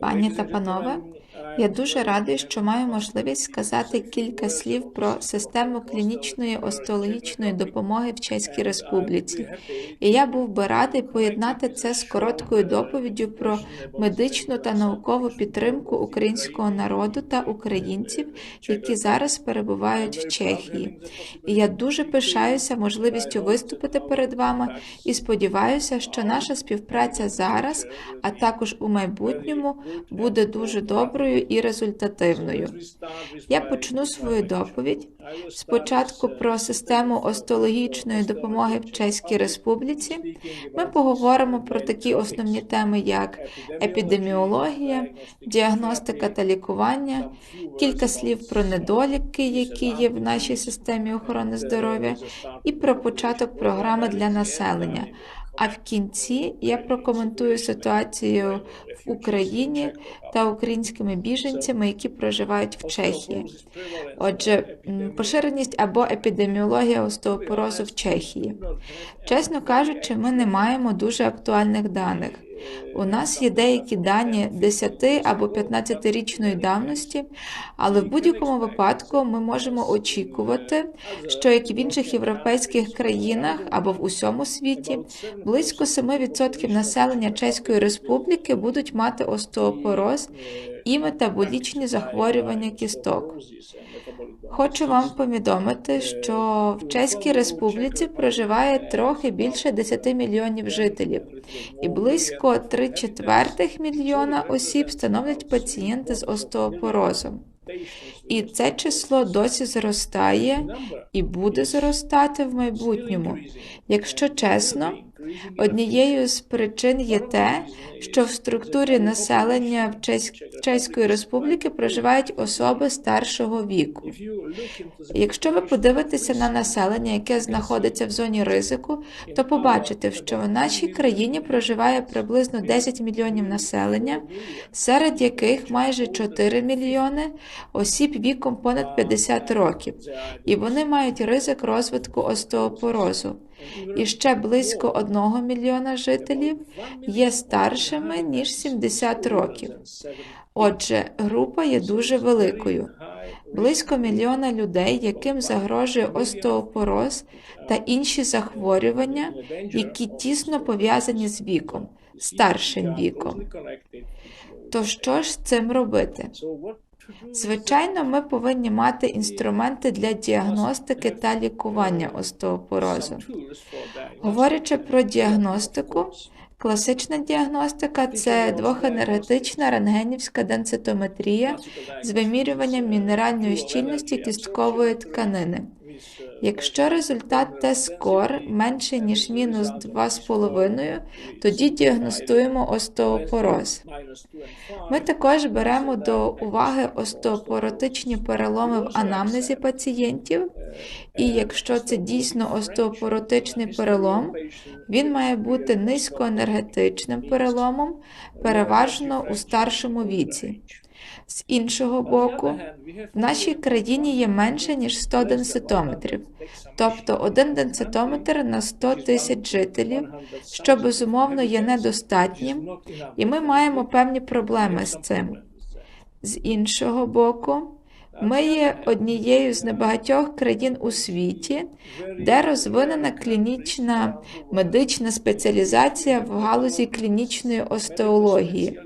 Пані та панове, я дуже радий, що маю можливість сказати кілька слів про систему клінічної остеологічної допомоги в Чеській Республіці. І я був би радий поєднати це з короткою доповіддю про медичну та наукову підтримку українського народу та українців, які зараз перебувають в Чехії. І я дуже пишаюся можливістю виступити перед вами і сподіваюся, що наша співпраця зараз, а також у майбутньому, буде дуже доброю і результативною. Я почну свою доповідь спочатку про систему остеологічної допомоги в Чеській Республіці. Ми поговоримо про такі основні теми, як епідеміологія, діагностика та лікування, кілька слів про недоліки, які є в нашій системі охорони здоров'я, і про початок програми для населення. А в кінці я прокоментую ситуацію в Україні та українськими біженцями, які проживають в Чехії. Отже, поширеність або епідеміологія остеопорозу в Чехії. Чесно кажучи, ми не маємо дуже актуальних даних. У нас є деякі дані 10 або 15-річної давності, але в будь-якому випадку ми можемо очікувати, що як і в інших європейських країнах або в усьому світі, близько 7% населення Чеської Республіки будуть мати остеопороз і метаболічні захворювання кісток. Хочу вам повідомити, що в Чеській Республіці проживає трохи більше 10 мільйонів жителів, і близько 3 четвертих мільйона осіб становлять пацієнти з остеопорозом. І це число досі зростає і буде зростати в майбутньому. Якщо чесно, однією з причин є те, що в структурі населення Чеської Республіки проживають особи старшого віку. Якщо ви подивитеся на населення, яке знаходиться в зоні ризику, то побачите, що в нашій країні проживає приблизно 10 мільйонів населення, серед яких майже 4 мільйони осіб віком понад 50 років, і вони мають ризик розвитку остеопорозу. І ще близько 1 мільйона жителів є старшими ніж 70 років. Отже, група є дуже великою. Близько мільйона людей, яким загрожує остеопороз та інші захворювання, які тісно пов'язані з віком, старшим віком. То що ж з цим робити? Звичайно, ми повинні мати інструменти для діагностики та лікування остеопорозу. Говорячи про діагностику, класична діагностика це двохенергетична рентгенівська денситометрія з вимірюванням мінеральної щільності кісткової тканини. Якщо результат тест-скор менший ніж мінус 2,5, тоді діагностуємо остеопороз. Ми також беремо до уваги остеопоротичні переломи в анамнезі пацієнтів, і якщо це дійсно остеопоротичний перелом, він має бути низькоенергетичним переломом, переважно у старшому віці. З іншого боку, в нашій країні є менше ніж 100 денситометрів, тобто один денситометр на 100 тисяч жителів, що безумовно є недостатнім, і ми маємо певні проблеми з цим. З іншого боку, ми є однією з небагатьох країн у світі, де розвинена клінічна медична спеціалізація в галузі клінічної остеології.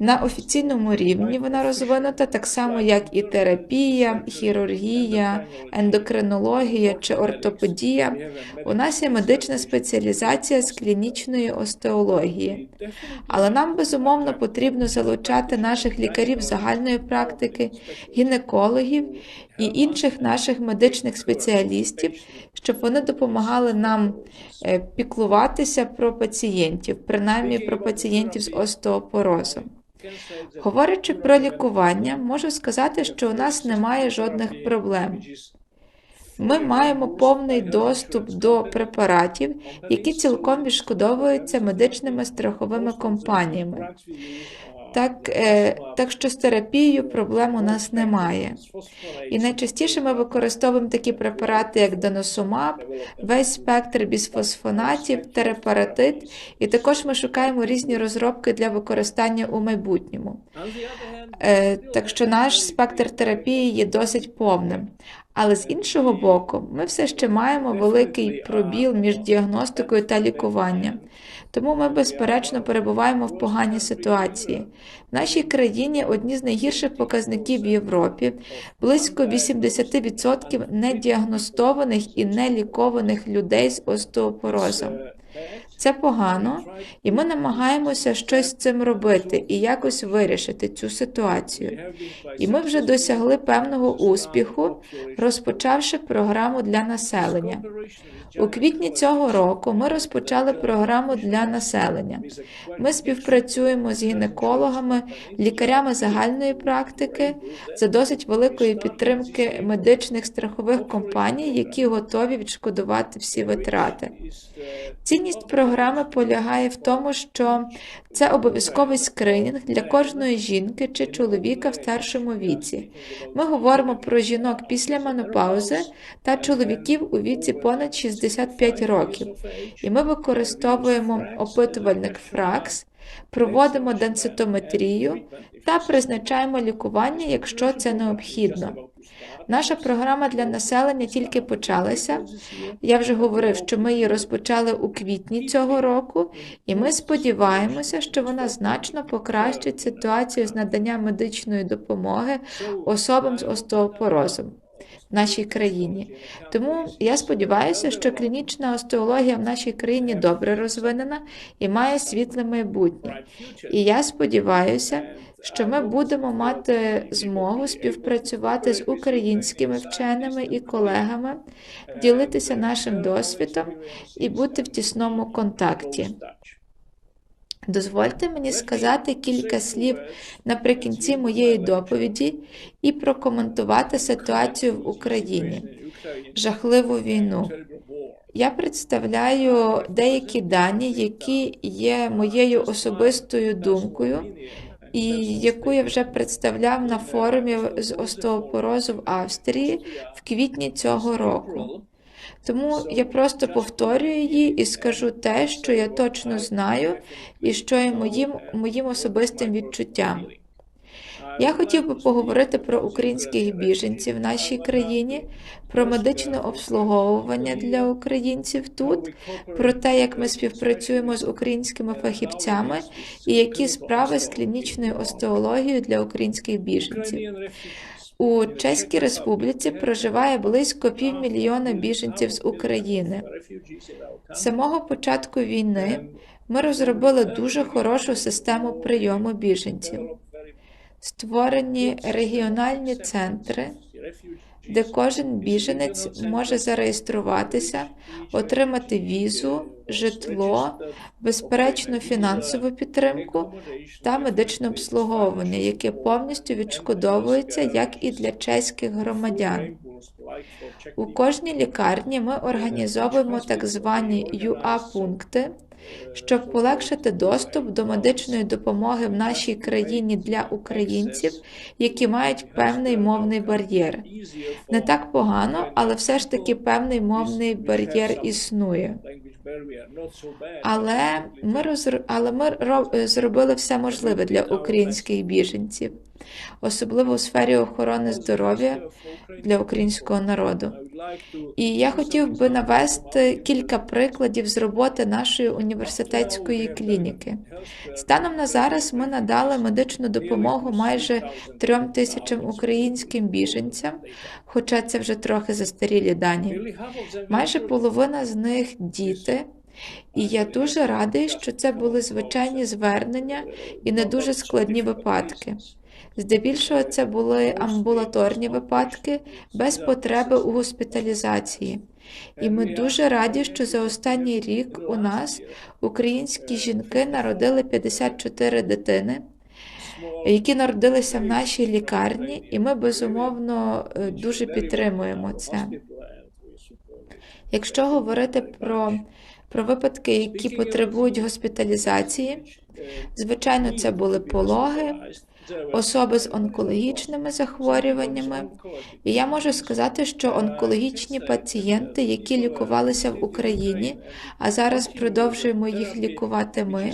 На офіційному рівні вона розвинута так само, як і терапія, хірургія, ендокринологія чи ортопедія. У нас є медична спеціалізація з клінічної остеології. Але нам безумовно потрібно залучати наших лікарів загальної практики, гінекологів і інших наших медичних спеціалістів, щоб вони допомагали нам е, піклуватися про пацієнтів, принаймні про пацієнтів з остеопорозом. Говорячи про лікування, можу сказати, що у нас немає жодних проблем. Ми маємо повний доступ до препаратів, які цілком відшкодовуються медичними страховими компаніями. Так, е, так що з терапією проблем у нас немає. І найчастіше ми використовуємо такі препарати, як даносумаб, весь спектр бісфосфонатів, терапаратит, і також ми шукаємо різні розробки для використання у майбутньому. Е, так що наш спектр терапії є досить повним. Але з іншого боку, ми все ще маємо великий пробіл між діагностикою та лікуванням. Тому ми, безперечно, перебуваємо в поганій ситуації. В нашій країні одні з найгірших показників в Європі, близько 80% недіагностованих і нелікованих людей з остеопорозом. Це погано, і ми намагаємося щось з цим робити і якось вирішити цю ситуацію. І ми вже досягли певного успіху, розпочавши програму для населення. У квітні цього року ми розпочали програму для населення. Ми співпрацюємо з гінекологами, лікарями загальної практики за досить великої підтримки медичних страхових компаній, які готові відшкодувати всі витрати. Цінність програми полягає в тому, що це обов'язковий скринінг для кожної жінки чи чоловіка в старшому віці. Ми говоримо про жінок після менопаузи та чоловіків у віці понад 65 років. І ми використовуємо опитувальник ФРАКС, проводимо денситометрію та призначаємо лікування, якщо це необхідно. Наша програма для населення тільки почалася. Я вже говорив, що ми її розпочали у квітні цього року, і ми сподіваємося, що вона значно покращить ситуацію з надання медичної допомоги особам з остеопорозом нашій країні. Тому я сподіваюся, що клінічна остеологія в нашій країні добре розвинена і має світле майбутнє. І я сподіваюся, що ми будемо мати змогу співпрацювати з українськими вченими і колегами, ділитися нашим досвідом і бути в тісному контакті. Дозвольте мені сказати кілька слів наприкінці моєї доповіді і прокоментувати ситуацію в Україні, жахливу війну. Я представляю деякі дані, які є моєю особистою думкою, і яку я вже представляв на форумі з остеопорозу в Австрії в квітні цього року. Тому я просто повторюю її і скажу те, що я точно знаю, і що є моїм, моїм особистим відчуттям. Я хотів би поговорити про українських біженців в нашій країні, про медичне обслуговування для українців тут, про те, як ми співпрацюємо з українськими фахівцями і які справи з клінічною остеологією для українських біженців. У Чеській Республіці проживає близько півмільйона біженців з України. З самого початку війни ми розробили дуже хорошу систему прийому біженців. Створені регіональні центри, де кожен біженець може зареєструватися, отримати візу, житло, безперечну фінансову підтримку та медичне обслуговування, яке повністю відшкодовується як і для чеських громадян. У кожній лікарні ми організовуємо так звані ЮА-пункти, щоб полегшити доступ до медичної допомоги в нашій країні для українців, які мають певний мовний бар'єр. Не так погано, але все ж таки певний мовний бар'єр існує. Але ми розр... але ми ро- зробили все можливе для українських біженців, особливо у сфері охорони здоров'я для українського народу. І я хотів би навести кілька прикладів з роботи нашої університетської клініки. Станом на зараз ми надали медичну допомогу майже трьом тисячам українським біженцям, хоча це вже трохи застарілі дані. Майже половина з них діти. І я дуже радий, що це були звичайні звернення і не дуже складні випадки. Здебільшого це були амбулаторні випадки без потреби у госпіталізації. І ми дуже раді, що за останній рік у нас українські жінки народили 54 дитини, які народилися в нашій лікарні, і ми безумовно е, дуже підтримуємо це. Якщо говорити про, про випадки, які потребують госпіталізації, звичайно, це були пологи, особи з онкологічними захворюваннями. І я можу сказати, що онкологічні пацієнти, які лікувалися в Україні, а зараз продовжуємо їх лікувати ми.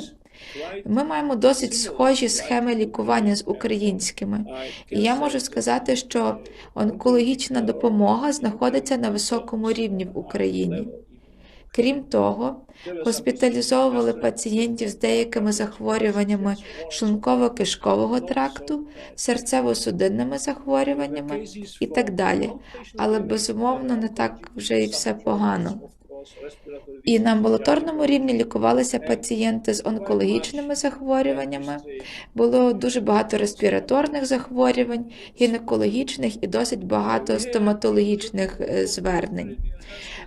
Ми маємо досить схожі схеми лікування з українськими. І я можу сказати, що онкологічна допомога знаходиться на високому рівні в Україні. Крім того, госпіталізовували пацієнтів з деякими захворюваннями шлунково-кишкового тракту, серцево-судинними захворюваннями і так далі. Але безумовно не так вже і все погано. І на амбулаторному рівні лікувалися пацієнти з онкологічними захворюваннями. Було дуже багато респіраторних захворювань, гінекологічних і досить багато стоматологічних е, звернень.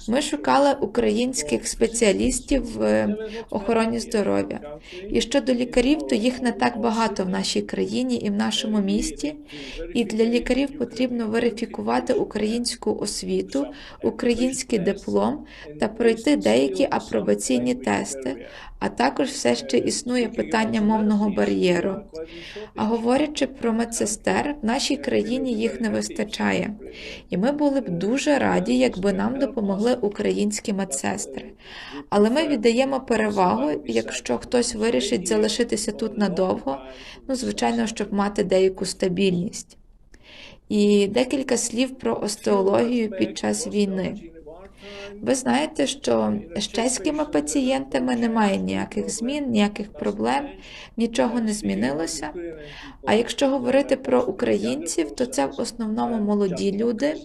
Ми шукали українських спеціалістів в е, охороні здоров'я. І щодо лікарів, то їх не так багато в нашій країні і в нашому місті. І для лікарів потрібно верифікувати українську освіту, український диплом та пройти деякі апробаційні тести. А також все ще існує питання мовного бар'єру. А говорячи про медсестер, в нашій країні їх не вистачає, і ми були б дуже раді, якби нам допомогли українські медсестри. Але ми віддаємо перевагу, якщо хтось вирішить залишитися тут надовго, ну звичайно, щоб мати деяку стабільність. І декілька слів про остеологію під час війни. Ви знаєте, що з чеськими пацієнтами немає ніяких змін, ніяких проблем, нічого не змінилося. А якщо говорити про українців, то це в основному молоді люди,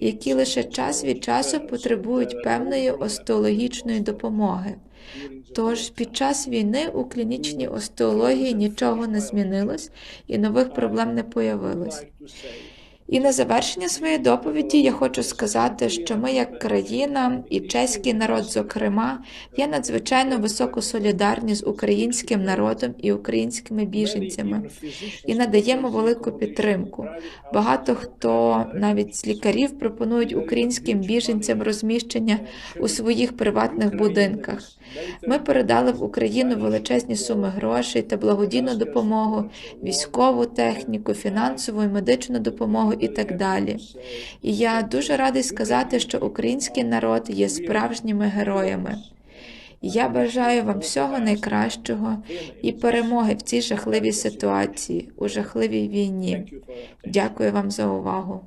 які лише час від часу потребують певної остеологічної допомоги. Тож під час війни у клінічній остеології нічого не змінилось і нових проблем не появилось. І на завершення своєї доповіді я хочу сказати, що ми, як країна, і чеський народ, зокрема, є надзвичайно високо солідарні з українським народом і українськими біженцями і надаємо велику підтримку. Багато хто навіть з лікарів пропонують українським біженцям розміщення у своїх приватних будинках. Ми передали в Україну величезні суми грошей та благодійну допомогу, військову техніку, фінансову і медичну допомогу і так далі. І я дуже радий сказати, що український народ є справжніми героями. Я бажаю вам всього найкращого і перемоги в цій жахливій ситуації, у жахливій війні. Дякую вам за увагу.